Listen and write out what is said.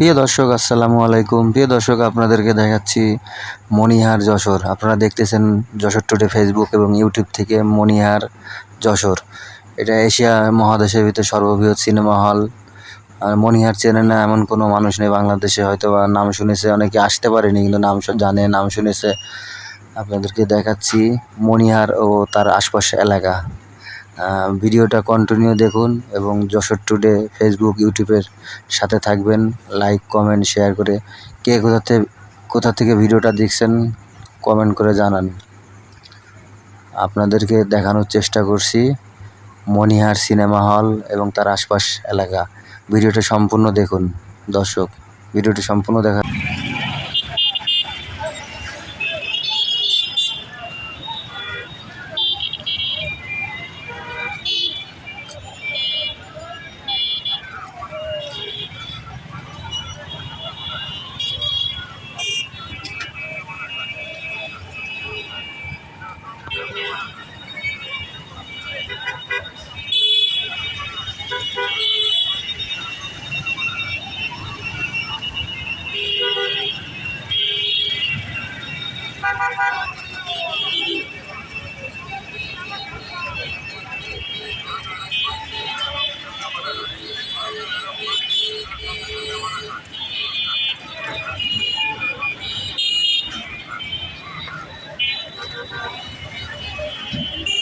প্রিয় দর্শক, আসসালামু আলাইকুম। প্রিয় দর্শক, আপনাদেরকে দেখাচ্ছি মণিহার যশোর। আপনারা দেখতেছেন যশোর টুডে ফেসবুক এবং ইউটিউব থেকে মণিহার যশোর। এটা এশিয়া মহাদেশের ভিতরে সর্ববৃহৎ সিনেমা হল আর মণিহার চেনে না এমন কোনো মানুষ নেই বাংলাদেশে হয়তো বা নাম শুনেছে, অনেকে আসতে পারেনি, কিন্তু নাম জানে, নাম শুনেছে। আপনাদেরকে দেখাচ্ছি মণিহার ও তার আশপাশ এলাকা। ভিডিওটা কন্টিনিউ দেখুন এবং যশোর টুডে ফেসবুক ইউটিউবের সাথে থাকবেন। লাইক কমেন্ট শেয়ার করে কে কোথা থেকে কোথা থেকে ভিডিওটা দেখছেন কমেন্ট করে জানান। আপনাদেরকে দেখানোর চেষ্টা করছি মণিহার সিনেমা হল এবং তার আশপাশ এলাকা। ভিডিওটা সম্পূর্ণ দেখুন। দর্শক, ভিডিওটি সম্পূর্ণ দেখা Thank you.